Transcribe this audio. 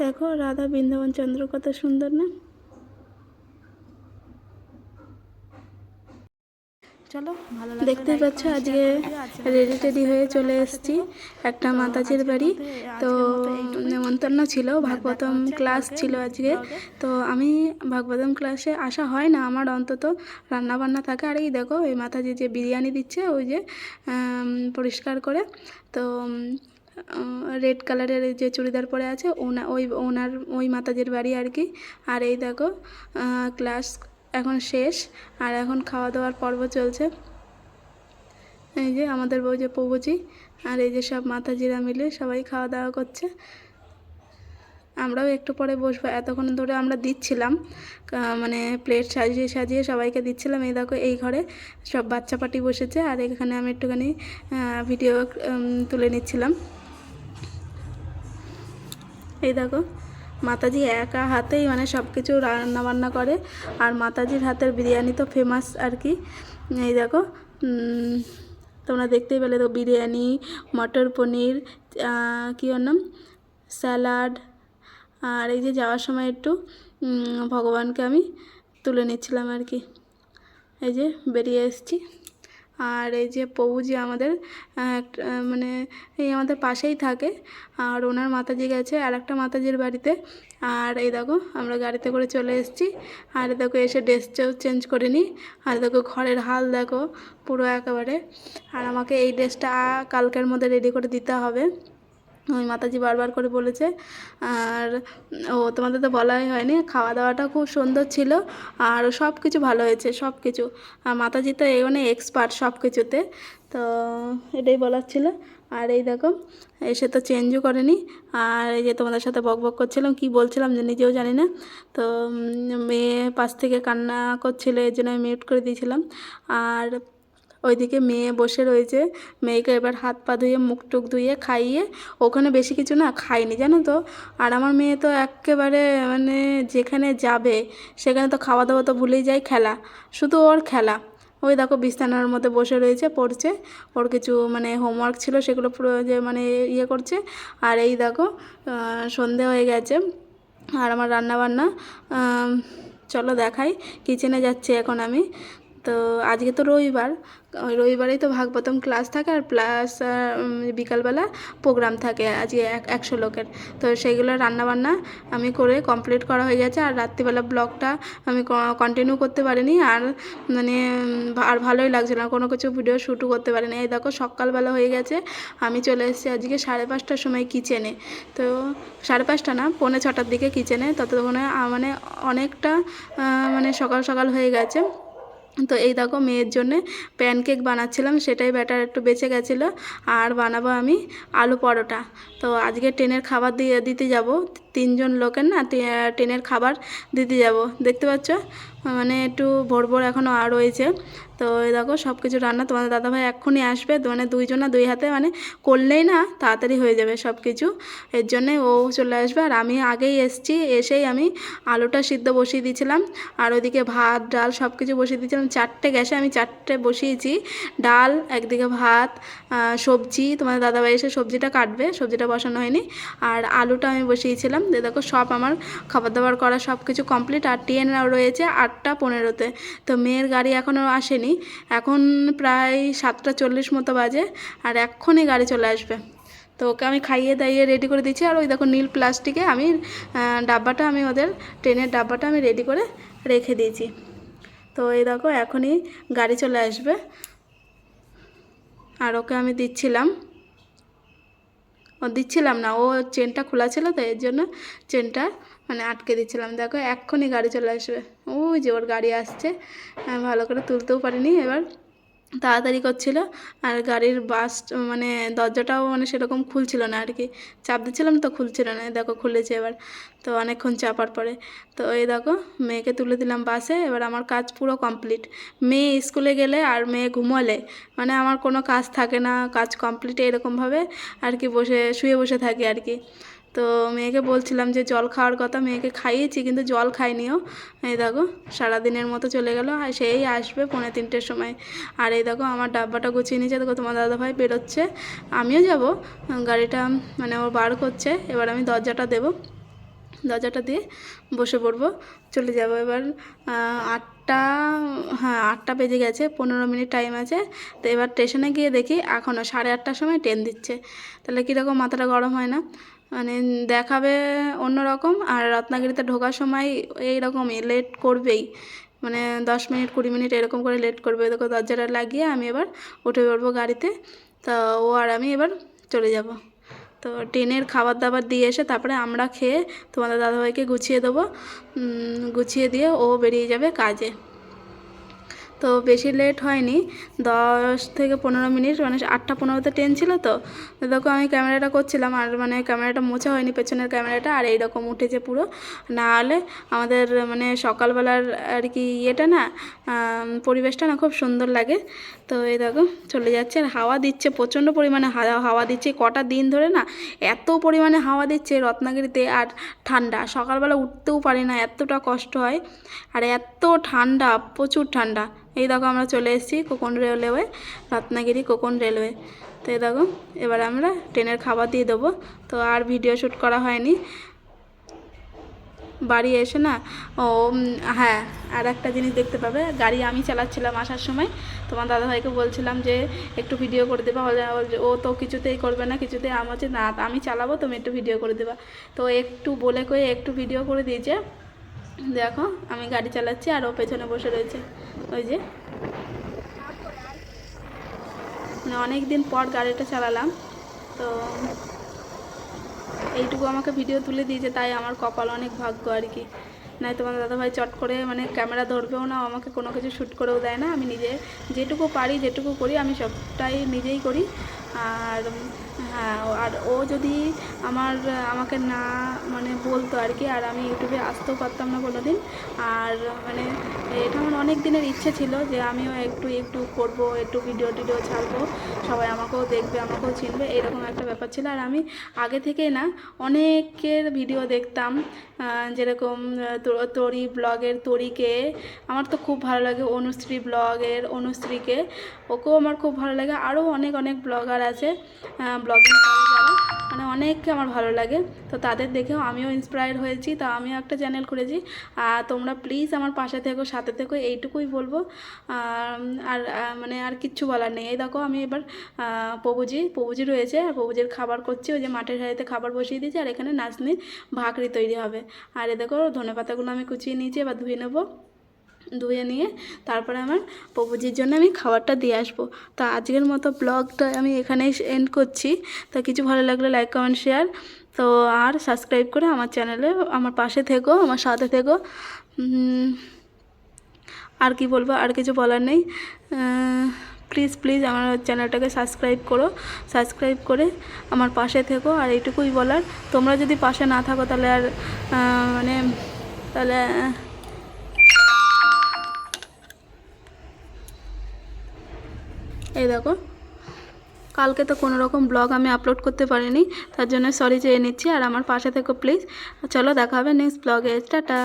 দেখো রাধা বৃন্দাবন চন্দ্র কত সুন্দর না? চলো ভালো দেখতে পাচ্ছ আজকে রেডি টেডি হয়ে চলে এসেছি একটা মাতাজির বাড়ি। তো নেমন্তন্ন ছিল ভাগবতম ক্লাস ছিল আজকে। তো আমি ভাগবতম ক্লাসে আসা হয় না আমার অন্তত রান্না বান্না থাকে। আর এই দেখো এই মাতাজি যে বিরিয়ানি দিচ্ছে ওই যে পরিষ্কার করে। তো রেড কালারের যে চুড়িদার পরে আছে, ওনা, ওই ওনার, ওই মাতাজির বাড়ি আর কি। আর এই দেখো ক্লাস এখন শেষ, আর এখন খাওয়া দাওয়ার পর্ব চলছে। এই যে আমাদের বউ যে প্রভুজি, আর এই যে সব মাতাজিরা মিলে সবাই খাওয়া দাওয়া করছে। আমরাও একটু পরে বসবো, এতক্ষণ ধরে আমরা দিচ্ছিলাম মানে প্লেট সাজিয়ে সাজিয়ে সবাইকে দিচ্ছিলাম। এই দেখো, এই ঘরে সব বাচ্চা পাটি বসেছে, আর এখানে আমি একটুখানি ভিডিও তুলে নিচ্ছিলাম। এই দেখো, মাতাজি একা হাতেই মানে সব কিছু রান্না বান্না করে। আর মাতাজির হাতের বিরিয়ানি তো ফেমাস আর কি। এই দেখো তোমরা দেখতেই পেলে তো বিরিয়ানি, মটর পনির কী ওর নাম? স্যালাড। আর এই যে যাওয়ার সময় একটু ভগবানকে আমি তুলে নিচ্ছিলাম আর কি। এই যে বেরিয়ে এসেছি। আর এই যে পৌজি আমাদের মানে এই আমাদের পাশেই থাকে, আর ওনার মাতাজি গেছে আর একটা মাতাজির বাড়িতে। আর এই দেখো, আমরা গাড়িতে করে চলে এসেছি। আর দেখো, এসে ড্রেসটাও চেঞ্জ করে নিই আর দেখো, ঘরের হাল দেখো, পুরো একেবারে। আর আমাকে এই ড্রেসটা কালকের মধ্যে রেডি করে দিতে হবে। ওই মাতাজি বারবার করে বলেছে। আর ও তোমাদের তো বলাই হয়নি খাওয়া দাওয়াটা খুব সুন্দর ছিল আর সব কিছু ভালো হয়েছে, সব কিছু। মাতাজি তো এই মানে এক্সপার্ট সব কিছুতে, তো এটাই বলার ছিল। আর এই দেখো, এসে তো চেঞ্জও করেনি। আর এই যে তোমাদের সাথে বক বক করছিলাম, কি বলছিলাম যে নিজেও জানি না। তো মেয়ে পাশ থেকে কান্না করছিল, এর জন্য আমি মিউট করে দিয়েছিলাম। আর ওইদিকে মেয়ে বসে রয়েছে। মেয়েকে এবার হাত পা ধুয়ে, মুখ টুক ধুয়ে খাইয়ে, ওখানে বেশি কিছু না খাইনি জানো তো? আর আমার মেয়ে তো একেবারে মানে যেখানে যাবে, সেখানে তো খাওয়া দাওয়া তো ভুলেই যায়, খেলা। শুধু ওর খেলা। ওই দেখো বিছানার মধ্যে বসে রয়েছে, পড়ছে। ওর কিছু মানে হোমওয়ার্ক ছিল, সেগুলো পুরো যে মানে ইয়ে করছে। আর এই দেখো সন্ধে হয়ে গেছে। আর আমার রান্না বান্না চলো দেখাই। কিচেনে যাচ্ছি এখন আমি। তো আজকে তো রবিবার রবিবারেই তো ভাগবতম ক্লাস থাকে আর প্লাস বিকালবেলা প্রোগ্রাম থাকে আজকে এক, একশো লোকের। তো সেইগুলো রান্নাবান্না আমি করে কমপ্লিট করা হয়ে গেছে আর রাত্রিবেলা ব্লগটা আমি কন্টিনিউ করতে পারিনি আর মানে আর ভালোই লাগছে না। কোনো কিছু ভিডিও শ্যুটও করতে পারিনি। এই দেখো সকালবেলা হয়ে গেছে, আমি চলে এসেছি আজকে সাড়ে পাঁচটার সময় কিচেনে তো সাড়ে পাঁচটা না, পৌনে ছটার দিকে কিচেনে ততক্ষণে মানে অনেকটা মানে সকাল সকাল হয়ে গেছে। তো এই দেখো মেয়ের জন্যে প্যানকেক বানাচ্ছিলাম, সেটাই ব্যাটার একটু বেঁচে গেছিল। আর বানাবো আমি আলু পরোটা। তো আজকে ট্রেনের খাবার দিয়ে, দিতে যাব। তিনজন লোকের না ট্রেনের খাবার দিতে যাব। দেখতে পাচ্ছ? মানে একটু ভোর ভোর এখনও আর রয়েছে। তো এই দেখো সব কিছু রান্না তোমাদের দাদাভাই এক্ষুনি আসবে। মানে দুইজনা দুই হাতে মানে করলেই না তাড়াতাড়ি হয়ে যাবে সব কিছু এর জন্যে ও চলে আসবে আর আমি আগেই এসছি, এসেই আমি আলুটা সিদ্ধ বসিয়ে দিয়েছিলাম। আর ওইদিকে ভাত, ডাল সব কিছু বসিয়ে দিয়েছিলাম। চারটে গ্যাসে আমি চারটে বসিয়েছি। ডাল, একদিকে ভাত সবজি। তোমাদের দাদাভাই এসে সবজিটা কাটবে, সবজিটা বসানো হয়নি। আর আলুটা আমি বসিয়েছিলাম। দিয়ে দেখো সব আমার খাবার দাবার করা সব কিছু কমপ্লিট। আর ট্রেন রয়েছে আটটা পনেরোতে। তো মেয়ের গাড়ি এখনও আসেনি। এখন প্রায় সাতটা চল্লিশ মতো বাজে আর এক্ষুনি গাড়ি চলে আসবে। তো ওকে আমি খাইয়ে দাইয়ে রেডি করে দিচ্ছি। আর ওই দেখো নীল প্লাস্টিকে আমি ডাব্বাটা আমি ওদের ট্রেনের ডাব্বাটা আমি রেডি করে রেখে দিয়েছি। তো এই দেখো এখনই গাড়ি চলে আসবে। আর ওকে আমি দিচ্ছিলাম। দিচ্ছিলাম না, ও চেনটা খোলা ছিল তো এর জন্য চেনটা মানে আটকে দিচ্ছিলাম। দেখো এক্ষুনি গাড়ি চলে আসবে। ওই যে ওর গাড়ি আসছে ভালো করে তুলতেও পারিনি এবার। তাড়াতাড়ি করছিল আর গাড়ির বাস মানে দরজাটাও মানে সেরকম খুলছিল না আর কি চাপ দিচ্ছিলাম তো খুলছিল না দেখো খুলেছে এবার। তো অনেকক্ষণ চাপার পরে। তো এই দেখো, মেয়েকে তুলে দিলাম বাসে এবার আমার কাজ পুরো কমপ্লিট মেয়ে স্কুলে গেলে আর মেয়ে ঘুমোলে মানে আমার কোনো কাজ থাকে না, কাজ কমপ্লিট এরকমভাবে আর কি বসে, শুয়ে বসে থাকি আর কি। তো মেয়েকে বলছিলাম যে জল খাওয়ার কথা, মেয়েকে খাইয়েছি কিন্তু জল খাইনিও এই দেখো, সারাদিনের মতো চলে গেল আর সেই আসবে পৌনে তিনটের সময়। আর এই দেখো, আমার ডাব্বাটা গুছিয়ে নিয়েছে, দেখো তোমার দাদাভাই বেরোচ্ছে। আমিও যাব, গাড়িটা মানে ও বার করছে, এবার আমি দরজাটা দেবো। দরজাটা দিয়ে বসে পড়ব। চলে যাব এবার আটটা হ্যাঁ আটটা বেজে গেছে, পনেরো মিনিট টাইম আছে। তো এবার স্টেশনে গিয়ে দেখি এখনও সাড়ে আটটার সময় ট্রেন দিচ্ছে। তাহলে কীরকম মাথাটা গরম হয় না? মানে দেখাবে অন্যরকম আর রত্নাগিরিতে ঢোকার সময় এইরকমই লেট করবেই। মানে দশ মিনিট, কুড়ি মিনিট এরকম করে লেট করবে। দেখো দরজাটা লাগিয়ে আমি এবার উঠে পড়ব গাড়িতে। তো ও আর আমি এবার চলে যাব। তো ট্রেনের খাবার দাবার দিয়ে এসে তারপরে আমরা খেয়ে তোমাদের দাদাভাইকে গুছিয়ে দেবো। গুছিয়ে দিয়ে ও বেরিয়ে যাবে কাজে। তো বেশি লেট হয়নি। দশ থেকে পনেরো মিনিট মানে আটটা পনেরোতে ট্রেন ছিল তো। দেখো আমি ক্যামেরাটা করছিলাম, আর মানে ক্যামেরাটা মোছা হয়নি পেছনের ক্যামেরাটা আর এইরকম উঠেছে পুরো। না হলে আমাদের মানে সকালবেলার আর কি ইয়েটা না পরিবেশটা না খুব সুন্দর লাগে। তো এই দেখো, চলে যাচ্ছে। আর হাওয়া দিচ্ছে, প্রচণ্ড পরিমাণে হাওয়া দিচ্ছে। কটা দিন ধরে না এত পরিমাণে হাওয়া দিচ্ছে রত্নাগিরিতে আর ঠান্ডা। সকালবেলা উঠতেও পারি না, এতটা কষ্ট হয়। আর এত ঠান্ডা, প্রচুর ঠান্ডা। এই দেখো আমরা চলে এসেছি কোকন রেলওয়ে, রত্নাগিরি কোকন রেলওয়ে। তো এই দেখো, এবার আমরা ট্রেনের খাবার দিয়ে দেবো। তো আর ভিডিও শ্যুট করা হয়নি। বাড়ি এসে না, ও হ্যাঁ আর একটা জিনিস দেখতে পাবে। গাড়ি আমি চালাচ্ছিলাম আসার সময়। তোমার দাদাভাইকে বলছিলাম যে, একটু ভিডিও করে দেবা। ও তো কিছুতেই করবে না, কিছুতেই আমার না, আমি চালাবো, তুমি একটু ভিডিও করে দেবা। তো একটু বলে কয়ে একটু ভিডিও করে দিয়েছে। দেখো, আমি গাড়ি চালাচ্ছি আর ও পেছনে বসে রয়েছে। ওই যে। মানে অনেক দিন পর গাড়িটা চালালাম, তো এইটুকু আমাকে ভিডিও তুলে দিয়েছে, তাই আমার কপাল অনেক ভাগ্য আর কি। নাই তোমার দাদাভাই চট করে মানে ক্যামেরা ধরবেও না আমাকে কোনো কিছু শ্যুট করেও দেয় না, আমি নিজে যেটুকু পারি, যেটুকু করি, আমি সবটাই নিজেই করি। আর হ্যাঁ আর ও যদি আমার, আমাকে না মানে বলতো আর কি, আর আমি ইউটিউবে আসতেও পারতাম না কোনো দিন আর মানে এটা আমার অনেক দিনের ইচ্ছে ছিল যে আমিও একটু একটু করব, একটু ভিডিও টিডিও ছাড়বো। সবাই আমাকেও দেখবে, আমাকেও চিনবে, এরকম একটা ব্যাপার ছিল। আর আমি আগে থেকেই না অনেকের ভিডিও দেখতাম যেরকম তরি ব্লগের তরিকে। আমার তো খুব ভালো লাগে অনুশ্রী ব্লগের, অনুশ্রীকে। ওকেও আমার খুব ভালো লাগে। আরও অনেক অনেক ব্লগার আছে ব্লগিং করে যারা মানে অনেককে আমার ভালো লাগে। তো তাদের দেখেও আমিও ইন্সপায়ার্ড হয়েছি। তো আমিও একটা চ্যানেল খুলেছি। আর তোমরা প্লিজ আমার পাশে থেকো, সাথে থেকো, এইটুকুই বলব। আর মানে আর কিচ্ছু বলার নেই। এই দেখো, আমি এবার প্রভুজি প্রভুজি রয়েছে। আর প্রভুজির খাবার করছি। ওই যে মাঠের হাড়িতে খাবার বসিয়ে দিয়েছি। আর এখানে নাচনির ভাকরি তৈরি হবে। আর এ দেখো ধনে পাতাগুলো আমি কুচিয়ে নিয়েছি, এবার ধুয়ে নেব। ধুয়ে নিয়ে তারপরে আমার প্রভুজির জন্য আমি খাবারটা দিয়ে আসব। তো আজকের মতো ব্লগটা আমি এখানেই এন্ড করছি। তো কিছু ভালো লাগলে লাইক কমেন্ট শেয়ার তো আর সাবস্ক্রাইব করে আমার চ্যানেলে আমার পাশে থেকো, আমার সাথে থেকো। আর কি বলব, আর কিছু বলার নেই। প্লিজ প্লিজ আমার চ্যানেলটাকে সাবস্ক্রাইব করো। সাবস্ক্রাইব করে আমার পাশে থেকো। আর এইটুকুই বলার। তোমরা যদি পাশে না থাকো তাহলে আর মানে তাহলে এই দেখো, কালকে তো কোনো রকম ব্লগ আমি আপলোড করতে পারিনি, তার জন্য সরি চেয়ে নিচ্ছি, আর আমার পাশে থেকো প্লিজ চলো দেখা হবে নেক্সট ব্লগে টাটা।